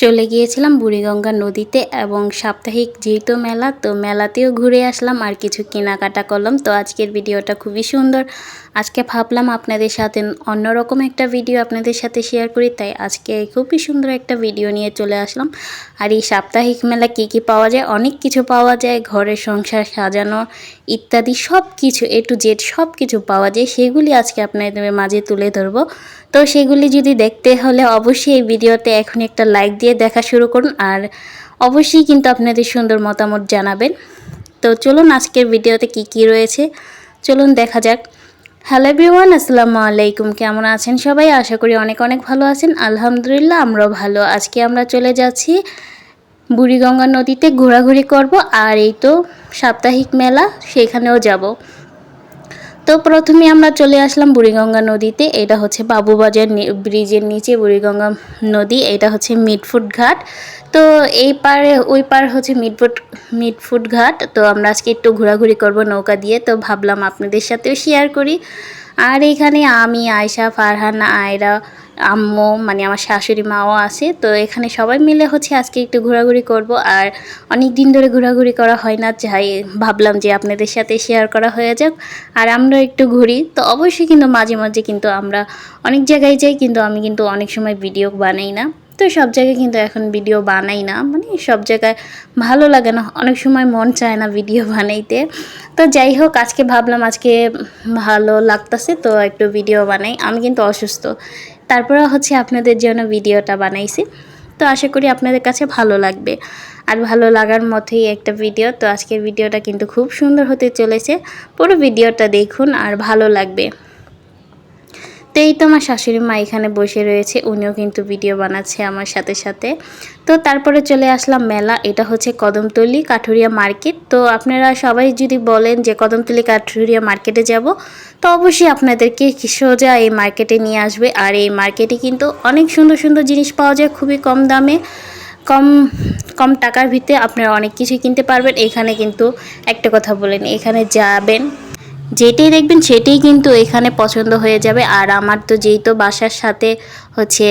চলে গিয়েছিলাম বুড়িগঙ্গা নদীতে এবং সাপ্তাহিক যেহেতু মেলা, তো মেলাতেও ঘুরে আসলাম আর কিছু কেনাকাটা করলাম। তো আজকের ভিডিওটা খুবই সুন্দর। আজকে ভাবলাম আপনাদের সাথে অন্যরকম একটা ভিডিও আপনাদের সাথে শেয়ার করি, তাই আজকে খুবই সুন্দর একটা ভিডিও নিয়ে চলে আসলাম। আর এই সাপ্তাহিক মেলা কি কি পাওয়া যায়, অনেক কিছু পাওয়া যায়, ঘরের সংসার সাজানো ইত্যাদি সব কিছু এ টু জেড সব কিছু পাওয়া যায়, সেগুলি আজকে আপনাদের মাঝে তুলে ধরবো। তো সেগুলি যদি দেখতে হলে অবশ্যই এই ভিডিওতে এখন একটা লাইক দিয়ে দেখা শুরু করুন আর অবশ্যই কিন্তু আপনাদের সুন্দর মতামত জানাবেন। তো চলুন আজকের ভিডিওতে কি কি রয়েছে, চলুন দেখা যাক। হ্যালো এভরিওয়ান আসসালামু আলাইকুম। কেমন আছেন সবাই? আশা করি অনেক অনেক ভালো আছেন। আলহামদুলিল্লাহ আমরাও ভালো। আজকে আমরা চলে যাচ্ছি বুড়িগঙ্গা নদীতে ঘোরাঘুরি করব। আর এই তো সাপ্তাহিক মেলা, সেখানেও যাব। তো প্রথমে আমরা চলে আসলাম বুড়িগঙ্গা নদীতে। এটা হচ্ছে বাবুবাজার ব্রিজের নিচে বুড়িগঙ্গা নদী। এটা হচ্ছে মিটফুট ঘাট তো এই পারে, ওই পার হচ্ছে মিটফুট মিটফুট ঘাট। তো আমরা আজকে একটু ঘোরাঘুরি করব নৌকা দিয়ে। তো ভাবলাম আপনাদের সাথেও শেয়ার করি। আর এখানে আমি, আয়শা, ফারহানা, আয়রা, আম্মু মানে আমার শাশুড়ি মাও আছে। তো এখানে সবাই মিলে হচ্ছে আজকে একটু ঘোরাঘুরি করব। আর অনেক দিন ধরে ঘোরাঘুরি করা হয় না, যাই ভাবলাম যে আপনাদের সাথে শেয়ার করা হয়ে যাক। আর আমরা একটু ঘুরি। তো অবশ্যই কিন্তু মাঝে মাঝে কিন্তু আমরা অনেক জায়গায় যাই, কিন্তু আমি কিন্তু অনেক সময় ভিডিও বানাই না। তো সব জায়গায় কিন্তু এখন ভিডিও বানাই না। মানে সব জায়গায় ভালো লাগে না। অনেক সময় মন চায় না ভিডিও বানাইতে। তো যাই হোক, আজকে ভাবলাম আজকে ভালো লাগতেছে তো একটু ভিডিও বানাই। আমি কিন্তু অসুস্থ। তারপরে হচ্ছে আপনাদের জন্য ভিডিওটা বানাইছি। তো আশা করি আপনাদের কাছে ভালো লাগবে। আর ভালো লাগার মতোই একটা ভিডিও তো আজকের ভিডিওটা কিন্তু খুব সুন্দর হতে চলেছে। পুরো ভিডিওটা দেখুন আর ভালো লাগবে। তো এই তো আমার শাশুড়ি মা এখানে বসে রয়েছে, উনিও কিন্তু ভিডিও বানাচ্ছে আমার সাথে সাথে। তো তারপরে চলে আসলাম মেলা, এটা হচ্ছে কদমতলি কাঠুরিয়া মার্কেট। তো আপনারা সবাই যদি বলেন যে কদমতলি কাঠুরিয়া মার্কেটে যাব, তো অবশ্যই আপনাদেরকে সোজা এই মার্কেটে নিয়ে আসবে। আর এই মার্কেটে কিন্তু অনেক সুন্দর সুন্দর জিনিস পাওয়া যায়, খুবই কম দামে, কম কম টাকার ভিতরে আপনারা অনেক কিছু কিনতে পারবেন। এখানে কিন্তু একটা কথা বলেন এখানে যাবেন যেটাই দেখবেন সেটাই কিন্তু এখানে পছন্দ হয়ে যাবে। আর আমার তো যেই তো বাসার সাথে হচ্ছে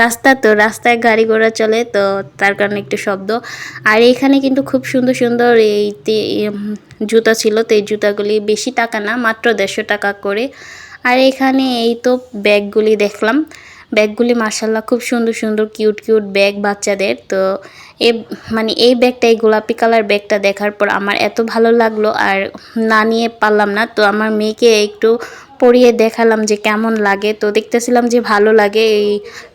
রাস্তা তো, রাস্তায় গাড়ি ঘোড়া চলে, তো তার কারণে একটু শব্দ। আর এখানে কিন্তু খুব সুন্দর সুন্দর এই জুতা ছিল, তো এই জুতাগুলি বেশি টাকা না, মাত্র দেড়শো টাকা করে। আর এখানে এই তো ব্যাগগুলি দেখলাম। ব্যাগগুলি মার্শাল্লাহ খুব সুন্দর সুন্দর কিউট কিউট ব্যাগ বাচ্চাদের। তো এ মানে এই ব্যাগটা, এই গোলাপি কালার ব্যাগটা দেখার পর আমার এত ভালো লাগল আর না নিয়ে পারলাম না। তো আমার মেয়েকে একটু পরিয়ে দেখালাম যে কেমন লাগে। তো দেখতেছিলাম যে ভালো লাগে। এই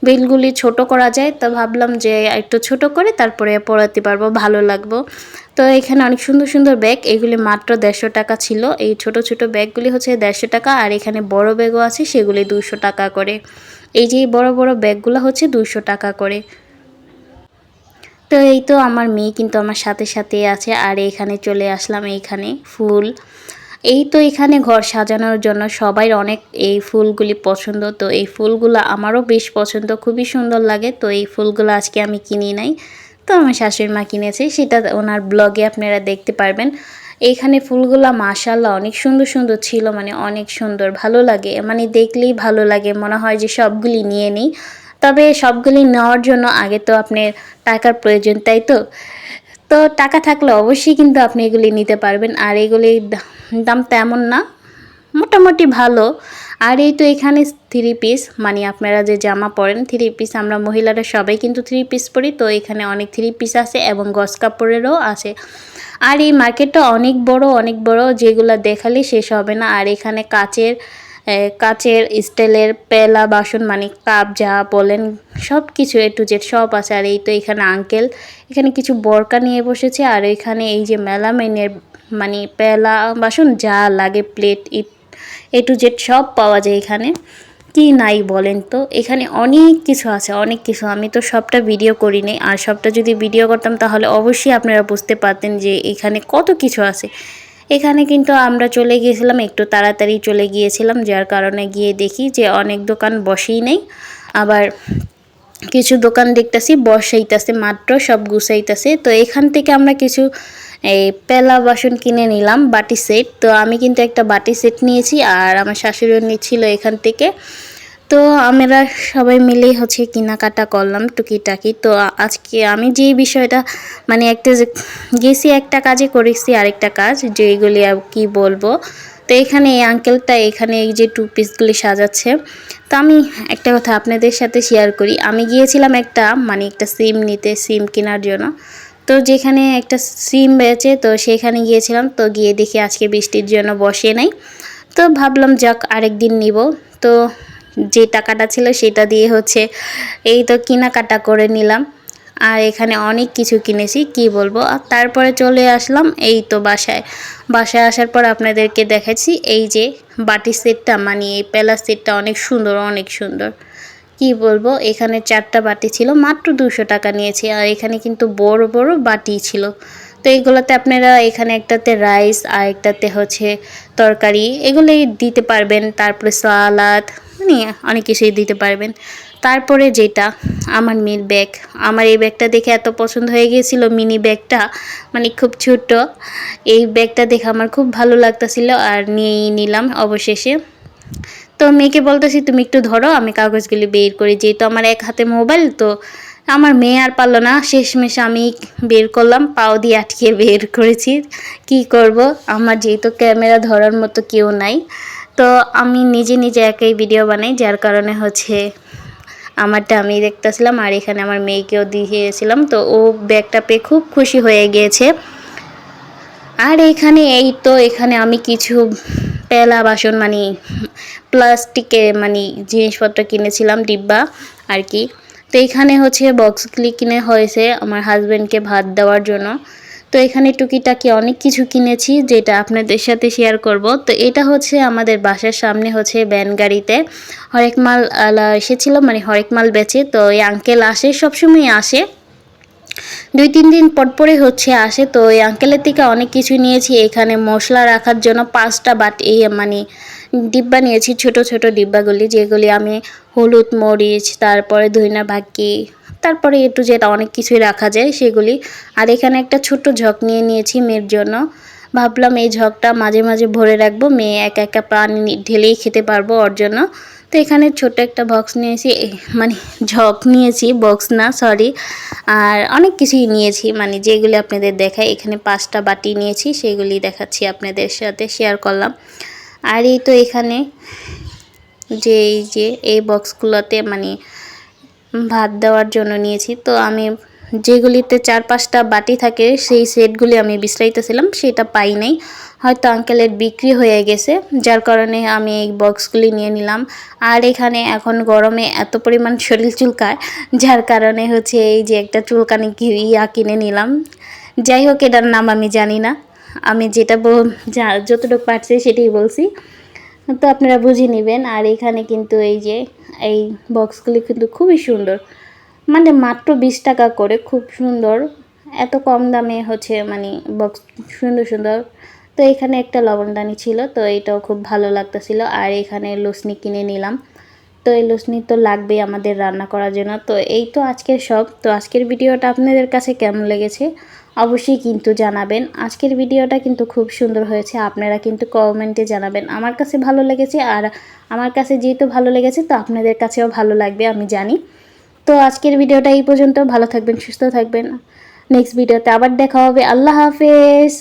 বেলগুলি ছোট করা যায়, তো ভাবলাম যে একটু ছোট করে তারপরে পরাতে পারব, ভালো লাগবো। তো এখানে অনেক সুন্দর সুন্দর ব্যাগ, এগুলি মাত্র দেড়শো টাকা ছিল। এই ছোট ছোট ব্যাগগুলি হচ্ছে দেড়শো টাকা আর এখানে বড় ব্যাগও আছে, সেগুলি দুশো টাকা করে। এই যে বড় বড় ব্যাগগুলো হচ্ছে দুশো টাকা করে। তো এই তো আমার মেয়ে কিন্তু আমার সাথে সাথে আছে আর এখানে চলে আসলাম এইখানে ফুল। এই তো এখানে ঘর সাজানোর জন্য সবাই অনেক এই ফুলগুলি পছন্দ। তো এই ফুলগুলো আমারও বেশ পছন্দ, খুবই সুন্দর লাগে। তো এই ফুলগুলো আজকে আমি কিনি নাই। তো আমার শাশুড়ি মা কিনেছে, সেটা ওনার ব্লগে আপনারা দেখতে পারবেন। এইখানে ফুলগুলো মাশাল্লাহ অনেক সুন্দর সুন্দর ছিল মানে অনেক সুন্দর, ভালো লাগে। মানে দেখলেই ভালো লাগে, মনে হয় যে সবগুলি নিয়ে নিই। তবে সবগুলি নেওয়ার জন্য আগে তো আপনার টাকার প্রয়োজন, তাই তো? তো টাকা থাকলে অবশ্যই কিন্তু আপনি এগুলি নিতে পারবেন, আর এগুলির দাম তেমন না। মোটামুটি ভালো। আর এই তো এখানে থ্রি পিস মানে আপনারা যে জামা পরেন থ্রি পিস আমরা মহিলারা সবাই কিন্তু থ্রি পিস পরি, তো এখানে অনেক থ্রি পিস আছে এবং গস কাপড়েরও আছে। আর এই মার্কেটটা অনেক বড় অনেক বড়, যেগুলো দেখালে শেষ হবে না। আর এখানে কাচের কাচের স্টিলের পেলা, বাসন মানে কাপ যা বলেন সব কিছু এ টু জেড সব আছে। আর এই তো এখানে আঙ্কেল এখানে কিছু বরকা নিয়ে বসেছে। আর এখানে এই যে মেলামেনের মানে পেলা, বাসন যা লাগে প্লেট এ টু জেড সব পাওয়া যায় এখানে। কি নাই বলেন তো? এখানে অনেক কিছু আছে, অনেক কিছু। আমি তো সবটা ভিডিও করিনি। আর সবটা যদি ভিডিও করতাম তাহলে অবশ্যই আপনারা বুঝতে পারতেন যে এখানে কত কিছু আছে। এখানে কিন্তু আমরা চলে গিয়েছিলাম, একটু তাড়াতাড়ি চলে গিয়েছিলাম, যার কারণে গিয়ে দেখি যে অনেক দোকান বসেই নেই। আবার কিছু দোকান দেখতেছি, বসাইতেছে, মাত্র সব গুছাইতেছে। তো এখান থেকে আমরা কিছু এই পেলা বাসন কিনে নিলাম বাটি সেট। তো আমি কিন্তু একটা বাটি সেট নিয়েছি আর আমার শাশুড়িও নিয়েছিল এখান থেকে। তো আমরা সবাই মিলেই হচ্ছে কেনাকাটা করলাম টুকিটাকি। তো আজকে আমি যে বিষয়টা মানে একটা গেছি একটা কাজে করেছি আরেকটা কাজ যেগুলি আর কি বলব। তো এখানে এই আঙ্কেলটা এখানে এই যে টু পিসগুলি সাজাচ্ছে। তো আমি একটা কথা আপনাদের সাথে শেয়ার করি। আমি গিয়েছিলাম একটা মানে একটা সিম নিতে সিম কেনার জন্য। তো যেখানে একটা সিম বেচে তো সেখানে গিয়েছিলাম। তো গিয়ে দেখি আজকে বৃষ্টির জন্য বসে নাই। তো ভাবলাম, যাক আরেক দিন নিব। তো যে টাকাটা ছিল সেটা দিয়ে হচ্ছে এই তো কেনাকাটা করে নিলাম। আর এখানে অনেক কিছু কিনেছি, কি বলব? আর তারপরে চলে আসলাম এই তো বাসায়। বাসায় আসার পর আপনাদেরকে দেখাচ্ছি, এই যে বাটি সেটটা মানে এই পেলা সেটটা অনেক সুন্দর অনেক সুন্দর। কি বলব, এখানে চারটা বাটি ছিল, মাত্র দুশো টাকা নিয়েছি, আর এখানে কিন্তু বড় বড় বাটি ছিল। তো এইগুলোতে আপনারা এখানে একটাতে রাইস, আর একটাতে হচ্ছে তরকারি, এগুলোই দিতে পারবেন। তারপরে সালাদ মানে অনেক কিছুই দিতে পারবেন। তারপরে যেটা, আমার মেয়ের ব্যাগ। আমার এই ব্যাগটা দেখে এত পছন্দ হয়ে গিয়েছিল, মিনি ব্যাগটা মানে খুব ছোট এই ব্যাগটা দেখে আমার খুব ভালো লাগতেছিল, আর নিয়েই নিলাম অবশেষে। তো মেয়েকে বলতেছি, তুমি একটু ধরো, আমি কাগজগুলি বের করি। যেহেতু আমার এক হাতে মোবাইল, তো আমার মেয়ে আর পারল না। শেষমেশ আমি বের করলাম, পাও দিয়ে আটকে বের করেছি। কি করব? আমার যেহেতু ক্যামেরা ধরার মতো কেউ নাই। তো আমি নিজে নিজে একাই ভিডিও বানাই, যার কারণে হচ্ছে আমারটা আমি দেখতেছিলাম আর এখানে আমার মেয়েকেও দিয়েছিলাম। তো ও ব্যাগটা পেয়ে খুব খুশি হয়ে গিয়েছে আর এখানে এই তো, এখানে আমি কিছু পেলা বাসন মানে প্লাস্টিকে মানে জিনিসপত্র কিনেছিলাম, ডিব্বা আর কি। তো এখানে হচ্ছে বক্সগুলি কিনে হয়েছে আমার হাজব্যান্ডকে ভাত দেওয়ার জন্য। তো এখানে টুকিটাকি অনেক কিছু কিনেছি, যেটা আপনাদের সাথে শেয়ার করব। তো এটা হচ্ছে আমাদের বাসার সামনে হচ্ছে ব্যান গাড়িতে। হরেক মাল এসেছিল মানে হরেক মাল বেচে। তো এই আঙ্কেল আসে সবসময় আসে। দুই তিন দিন পর পরে হচ্ছে, আসে। তো এই আঙ্কেলের থেকে অনেক কিছু নিয়েছি। এখানে মশলা রাখার জন্য পাঁচটা বাট এই মানে ডিব্বা নিয়েছি, ছোট ছোট ডিব্বাগুলি, যেগুলি আমি হলুদ, মরিচ, তারপরে ধইনা ভাগ্যি তারপরে একটু যেটা অনেক কিছুই রাখা যায় সেগুলি। আর এখানে একটা ছোট ঝক নিয়ে নিয়েছি মেয়ের জন্য। ভাবলাম এই ঝকটা মাঝে মাঝে ভরে রাখব, মেয়ে একা একা পানি ঢেলেই খেতে পারব ওর জন্য। তো এখানে ছোট একটা বক্স নিয়েছি মানে ঝক নিয়েছি বক্স না সরি আর অনেক কিছুই নিয়েছি মানে যেগুলি আপনাদের দেখায়। এখানে পাঁচটা বাটি নিয়েছি, সেগুলি দেখাচ্ছি আপনাদের সাথে শেয়ার করলাম। আর এই তো এখানে যে এই যে, এই বক্সগুলোতে মানে ভাত দেওয়ার জন্য নিয়েছি। তো আমি যেগুলিতে চার পাঁচটা বাটি থাকে, সেই সেটগুলি আমি বিশ্রাইতেছিলাম, সেটা পাই নাই। হয়তো আঙ্কেলের বিক্রি হয়ে গেছে, যার কারণে আমি এই বক্সগুলি নিয়ে নিলাম। আর এখানে এখন গরমে এত পরিমাণ শরীর চুলকায়, যার কারণে হচ্ছে এই যে একটা চুলকানি ইয়া কিনে নিলাম। যাই হোক, এটার নাম আমি জানি না। আমি যেটা যতটুকু পারছি সেটাই বলছি। তো আপনারা বুঝে নেবেন, আর এখানে কিন্তু এই যে, এই বক্সগুলি কিন্তু খুবই সুন্দর। মানে মাত্র বিশ টাকা করে, খুব সুন্দর। এত কম দামে হচ্ছে মানে বক্স সুন্দর সুন্দর। তো এখানে একটা লবণদানি ছিল, তো এটাও খুব ভালো লাগতেছিল। আর এখানে লসনি কিনে নিলাম। তো এই লসনি তো লাগবেই আমাদের রান্না করার জন্য। তো এই তো আজকের সব। তো আজকের ভিডিওটা আপনাদের কাছে কেমন লেগেছে? অবশ্যই কিন্তু জানাবেন। আজকের ভিডিওটা কিন্তু খুব সুন্দর হয়েছে। আপনারা কিন্তু কমেন্টে জানাবেন আমার কাছে ভালো লেগেছে। আর আমার কাছে যেহেতু ভালো লেগেছে, তো আপনাদের কাছেও ভালো লাগবে, আমি জানি। তো আজকের ভিডিওটা এই পর্যন্ত। ভালো থাকবেন, সুস্থ থাকবেন। নেক্সট ভিডিওতে আবার দেখা হবে। আল্লাহ হাফেজ।